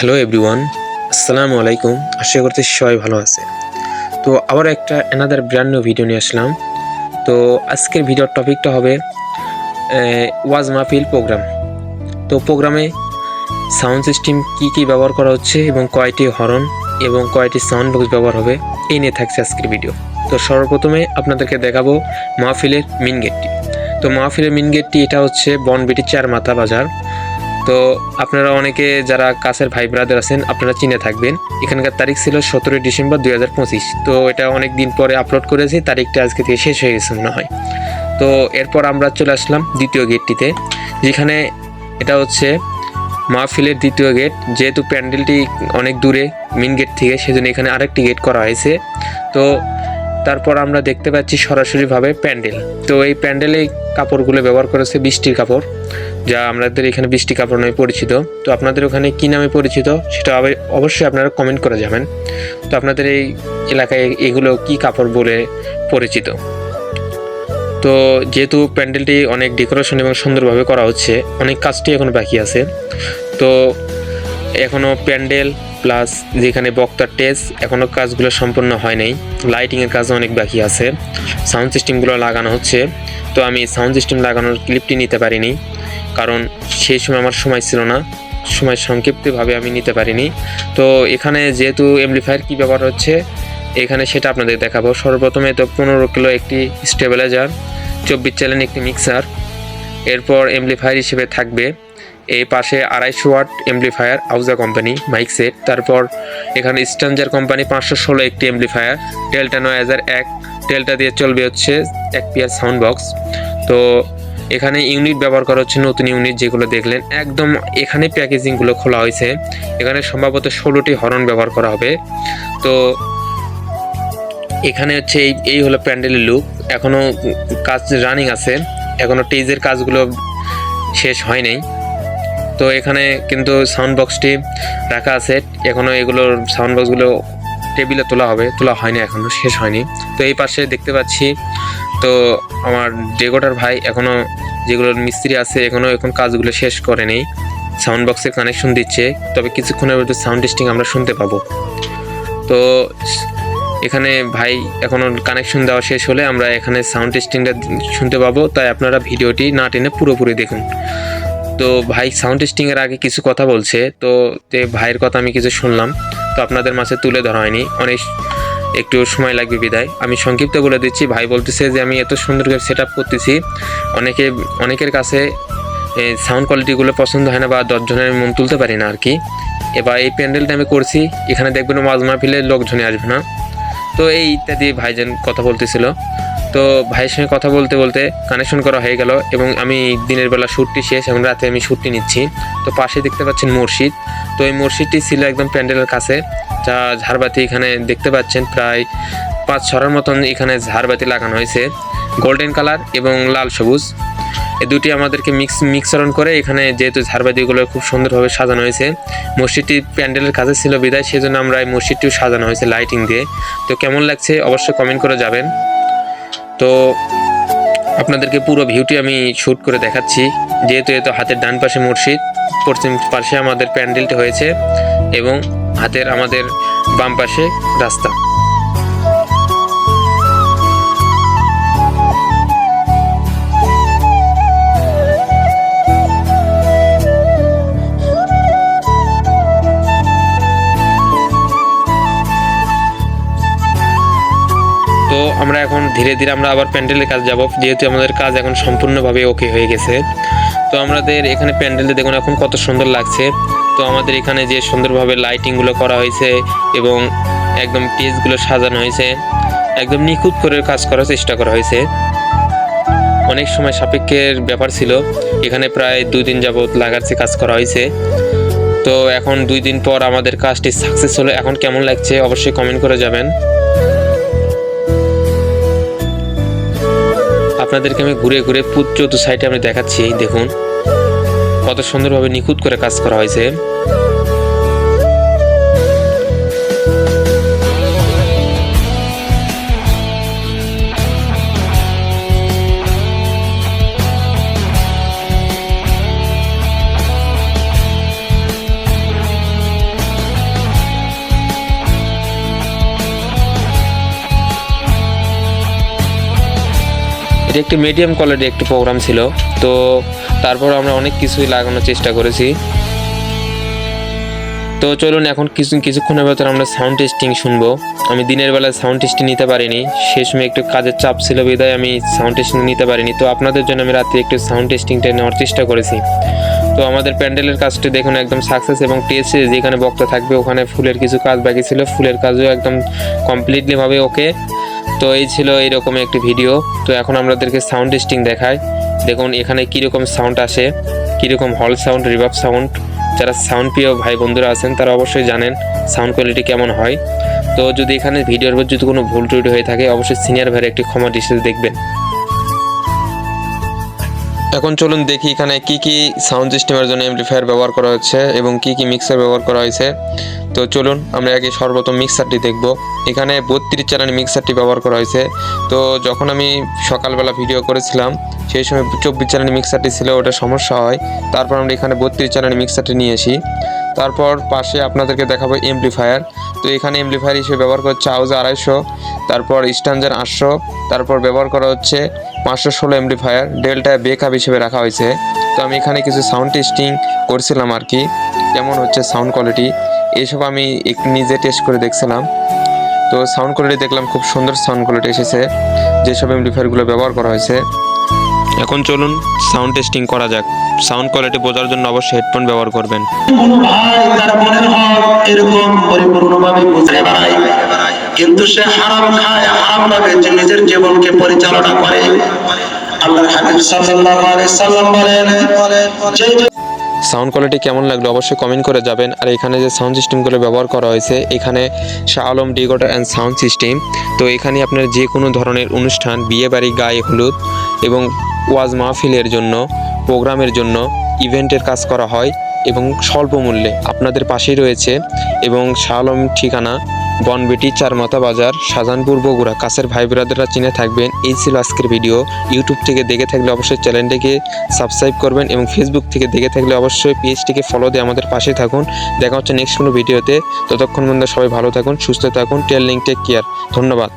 Hello everyone আসসালামু আলাইকুম আশা করতে সবাই ভালো আছে। তো আবার একটা অ্যানাদার ব্র্যান্ড নিউ ভিডিও নিয়ে আসলাম। তো আজকের ভিডিওর টপিকটা হবে ওয়াজ মাহফিল প্রোগ্রাম তো প্রোগ্রামে সাউন্ড সিস্টেম কি কি ব্যবহার করা হচ্ছে এবং কয়টি হরন এবং কয়টি সাউন্ড বক্স ব্যবহার হবে, এই নিয়ে থাকছে আজকের ভিডিও তো সর্বপ্রথমে আপনাদেরকে দেখাবো মাহফিলের মিন গেটটি তো মাহফিলের মিন গেটটি এটা হচ্ছে বনবিটি চার মাথা বাজার। তো আপনারা অনেকে যারা কাছের ভাই ব্রাদার আছেন, আপনারা চিনে থাকবেন। এখানকার তারিখ ছিল সতেরোই ডিসেম্বর দুই হাজার পঁচিশ। তো এটা অনেক দিন পরে আপলোড করেছি, তারিখটা আজকে থেকে শেষ হয়ে গেছে মনে হয়। তো এরপর আমরা চলে আসলাম দ্বিতীয় গেটটিতে যেখানে এটা হচ্ছে মাহফিলের দ্বিতীয় গেট যেহেতু প্যান্ডেলটি অনেক দূরে মেন গেট থেকে, সেজন্য এখানে আরেকটি গেট করা হয়েছে। তো তারপর আমরা দেখতে পাচ্ছি সরাসরিভাবে প্যান্ডেল। তো এই প্যান্ডেলে কাপড়গুলো ব্যবহার করেছে বৃষ্টির কাপড়। যা আমাদের এখানে বৃষ্টি কাপড় নামে পরিচিত। তো আপনাদের ওখানে কি নামে পরিচিত সেটা অবশ্যই আপনারা কমেন্ট করে যাবেন। তো আপনাদের এই এলাকায় এগুলো কি কাপড় বলে পরিচিত? তো যেহেতু প্যান্ডেলটি অনেক ডেকোরেশন এবং সুন্দরভাবে করা হচ্ছে, অনেক কাজটি এখনও বাকি আছে। তো এখনও প্যান্ডেল প্লাস যেখানে বক্তার টেস এখনও কাজগুলো সম্পূর্ণ হয় নাই। লাইটিংয়ের কাজও অনেক বাকি আছে। সাউন্ড সিস্টেমগুলো লাগানো হচ্ছে। তো আমি সাউন্ড সিস্টেম লাগানোর ক্লিপটি নিতে পারিনি। কারণ সেই সময় আমার সময় ছিল না। সময় সংক্ষিপ্তভাবে আমি নিতে পারিনি। তো এখানে যেহেতু এমপ্লিফায়ার কী ব্যবহার হচ্ছে, এখানে সেটা আপনাদের দেখাবো। সর্বপ্রথমে তো পনেরো কিলো একটি স্টেবিলাইজার চব্বিশ চ্যালেন একটি মিক্সার এরপর এমপ্লিফায়ার হিসেবে থাকবে। এই পাশে আড়াইশো watt amplifier Ahuja company mic set তারপর এখানে স্ট্যাঞ্জার কোম্পানি পাঁচশো ষোলো একটি এমপ্লিফায়ার ডেল্টা নয় হাজার এক। ডেল্টা দিয়ে চলবে হচ্ছে এক পিয়ার সাউন্ড বক্স তো এখানে ইউনিট ব্যবহার করা হচ্ছে, নতুন ইউনিট যেগুলো দেখলেন। একদম এখানে প্যাকেজিংগুলো খোলা হয়েছে। এখানে সম্ভবত ষোলোটি হরন ব্যবহার করা হবে। তো এখানে হচ্ছে এই এই হলো প্যান্ডেলের লুক এখনও কাজ রানিং আছে। এখনও টেজের কাজগুলো শেষ হয় নাই। তো এখানে কিন্তু সাউন্ড বক্সটি রাখা আছে। এখনও এগুলোর সাউন্ড বক্সগুলো টেবিলে তোলা হবে। তোলা হয়নি এখনও শেষ হয়নি। তো এই পাশে দেখতে পাচ্ছি, তো আমার ডেকোটার ভাই এখনও যেগুলোর মিস্ত্রি আছে এখনও এখন কাজগুলো শেষ করেনি। সাউন্ড বক্সের কানেকশন দিচ্ছে, তবে কিছুক্ষণের মধ্যে সাউন্ড টেস্টিং আমরা শুনতে পাবো। তো, এখানে ভাই এখনও কানেকশন দেওয়া শেষ হলে আমরা এখানে সাউন্ড টেস্টিংটা শুনতে পাবো, তাই আপনারা ভিডিওটি না টেনে পুরোপুরি দেখুন। তো, ভাই সাউন্ড টেস্টিংয়ের আগে কিছু কথা বলছে, তো, যে ভাইয়ের কথা আমি কিছু শুনলাম, তো আপনাদের মাঝে তুলে ধরা হয়নি। অনেক একটু সময় লাগবে বিদায়। আমি সংক্ষিপ্ত বলে দিচ্ছি। ভাই বলতেছে যে, আমি এত সুন্দর করে সেট আপ করতেছি। অনেকে, অনেকের কাছে সাউন্ড কোয়ালিটিগুলো পছন্দ হয় না বা দশজনের মন তুলতে পারি না আর কি এবার এই প্যান্ডেলটা আমি করছি। এখানে দেখবেন মাঝ মাহফিলে লোকজনে আসবে না। তো এই ইত্যাদি ভাইজান কথা বলতেছিল। তো ভাইয়ের সঙ্গে কথা বলতে বলতে কানেকশন করা হয়ে গেল এবং আমি দিনের বেলা শ্যুটটি শেষ এবং রাতে আমি শ্যুটটি নিচ্ছি। তো পাশে দেখতে পাচ্ছেন মসজিদ তো এই মসজিদটি ছিল একদম প্যান্ডেলের কাছে। যা ঝাড়বাতি এখানে দেখতে পাচ্ছেন, প্রায় পাঁচ ছড়ার মতন এখানে ঝাড়বাতি লাগানো হয়েছে। গোল্ডেন কালার এবং লাল সবুজ। এ দুটি আমাদেরকে মিক্স মিক্সরণ করে এখানে যেহেতু ঝাড়বাতিগুলো খুব সুন্দরভাবে সাজানো হয়েছে, মসজিদটি প্যান্ডেলের কাছে ছিল বিদায়, সেজন্য আমরা এই মসজিদটিও সাজানো হয়েছে লাইটিং দিয়ে। তো কেমন লাগছে অবশ্যই কমেন্ট করে যাবেন। তো আপনাদেরকে পুরো ভিউটি আমি শ্যুট করে দেখাচ্ছি, যেহেতু এত হাতের ডান পাশে মসজিদ, পশ্চিম পাশে আমাদের প্যান্ডেলটি হয়েছে এবং হাতের আমাদের বাম পাশে রাস্তা। তো আমরা এখন ধীরে ধীরে আমরা আবার প্যান্ডেলের কাজ যাব, যেহেতু আমাদের কাজ এখন সম্পূর্ণভাবে ওকে হয়ে গেছে। তো আমাদের এখানে প্যান্ডেলটা দেখুন এখন কত সুন্দর লাগছে। তো আমাদের এখানে যে সুন্দরভাবে লাইটিংগুলো করা হয়েছে এবং একদম টেজগুলো সাজানো হয়েছে, একদম নিখুঁত করে কাজ করার চেষ্টা করা হয়েছে। অনেক সময় সাপেক্ষের ব্যাপার ছিল, এখানে প্রায় দুই দিন যাবৎ লাগাচ্ছে কাজ করা হয়েছে। তো এখন দুই দিন পর আমাদের কাজটি সাকসেস হলো, এখন কেমন লাগছে অবশ্যই কমেন্ট করে যাবেন। আপনাদেরকে আমি ঘুরে ঘুরে চতুর্থ সাইডে আমি দেখাচ্ছি, দেখুন। কত সুন্দরভাবে নিখুঁত করে কাজ করা হয়েছে। একটি মিডিয়াম কোয়ালিটি একটি প্রোগ্রাম ছিল। তো তারপর আমরা অনেক কিছুই লাগানোর চেষ্টা করেছি। তো চলুন এখন কিছু, কিছুক্ষণের ভেতর আমরা সাউন্ড টেস্টিং শুনব। আমি দিনের বেলায় সাউন্ড টেস্টিং নিতে পারিনি। সেই সময় একটু কাজের চাপ ছিল, বিদায় আমি সাউন্ড টেস্টিং নিতে পারিনি। তো আপনাদের জন্য আমি রাত্রে একটু সাউন্ড টেস্টিংটা নেওয়ার চেষ্টা করেছি। তো আমাদের প্যান্ডেলের কাজটি দেখুন, একদম সাকসেস এবং টেস্টে যেখানে বক্তা থাকবে ওখানে ফুলের কিছু কাজ বাকি ছিল। ফুলের কাজও একদম কমপ্লিটলিভাবে ওকে তো এই ছিল এইরকম একটি ভিডিও তো এখন আমাদেরকে সাউন্ড টেস্টিং দেখায়। দেখুন, এখানে কীরকম সাউন্ড আসে, কীরকম হল সাউন্ড রিভাব সাউন্ড যারা সাউন্ড প্রিয় ভাই বন্ধুরা আছেন, তারা অবশ্যই জানেন সাউন্ড কোয়ালিটি কেমন হয়। তো যদি এখানে ভিডিওর উপর যদি কোনো ভুল ত্রুটি হয়ে থাকে, অবশ্যই সিনিয়র ভাইয়ের একটি ক্ষমা ডিসেস দেখবেন। এখন চলুন দেখি এখানে কি কি সাউন্ড সিস্টেমের জন্য এমপ্লিফায়ার ব্যবহার করা হচ্ছে এবং কি কি মিক্সার ব্যবহার করা হয়েছে। তো চলুন আমরা আগে সর্বপ্রথম মিক্সারটি দেখব। এখানে বত্রিশ চ্যানেল মিক্সারটি ব্যবহার করা হয়েছে। তো যখন আমি সকালবেলা ভিডিও করেছিলাম, সেই সময় চব্বিশ চ্যানেল মিক্সারটি ছিল, ওটা সমস্যা হয়। তারপর আমরা এখানে বত্রিশ চ্যানেল মিক্সারটি নিয়ে আসি। তারপর পাশে আপনাদেরকে দেখাবো এমপ্লিফায়ার তো এখানে এমপ্লিফায়ার হিসেবে ব্যবহার করছে আউজ আড়াইশো, তারপর স্ট্যান্ডার আটশো, তারপর ব্যবহার করা হচ্ছে পাঁচশো ষোলো এমপ্লিফায়ার ডেল্টা বেকআপ হিসেবে রাখা হয়েছে। তো আমি এখানে কিছু সাউন্ড টেস্টিং করছিলাম আর কি, কেমন হচ্ছে সাউন্ড কোয়ালিটি এইসব আমি নিজে টেস্ট করে দেখছিলাম। তো সাউন্ড কোয়ালিটি দেখলাম, খুব সুন্দর সাউন্ড কোয়ালিটি এসেছে, যেসব এমপ্লিফায়ারগুলো ব্যবহার করা হয়েছে। এখন চলুন সাউন্ড টেস্টিং করা যাক। সাউন্ড কোয়ালিটি বোঝার জন্য অবশ্যই হেডফোন ব্যবহার করবেন। কোনো ভাই তার মনের হক এরকম পরিপূর্ণভাবে বুঝতে পারে কিন্তু সে হারাম খায় হারাম ভাবে যে নিজের জীবনকে পরিচালনা করে। আল্লাহর হাবিব সাল্লাল্লাহু আলাইহি সাল্লাম বলেন যে সাউন্ড কোয়ালিটি কেমন লাগল অবশ্যই কমেন্ট করে যাবেন। আর এখানে যে সাউন্ড সিস্টেমগুলো ব্যবহার করা হয়েছে এখানে Shah Alam decorator and sound system তো এখানে আপনার যে কোনো ধরনের অনুষ্ঠান বিয়ে বাড়ি গায়ে হলুদ এবং ওয়াজ মাহফিলের জন্য, প্রোগ্রামের জন্য ইভেন্টের কাজ করা হয় এবং স্বল্প মূল্যে। আপনাদের পাশেই রয়েছে এবং শাহ আলম ঠিকানা, বনবেটি, চারমাথা বাজার, শাহজাহানপুর, বগুড়া। কাছের ভাই ব্রাদাররা চিনে থাকবেন, এই ছিল আজকের ভিডিও। ইউটিউব থেকে দেখে থাকলে অবশ্যই চ্যানেলটিকে সাবস্ক্রাইব করবেন এবং ফেসবুক থেকে দেখে থাকলে অবশ্যই পেজটিকে ফলো দিয়ে আমাদের পাশে থাকুন। দেখা হচ্ছে নেক্সট কোনো ভিডিওতে ততক্ষণ পর্যন্ত সবাই ভালো থাকুন, সুস্থ থাকুন। টেল লিঙ্ক টেক কেয়ার ধন্যবাদ।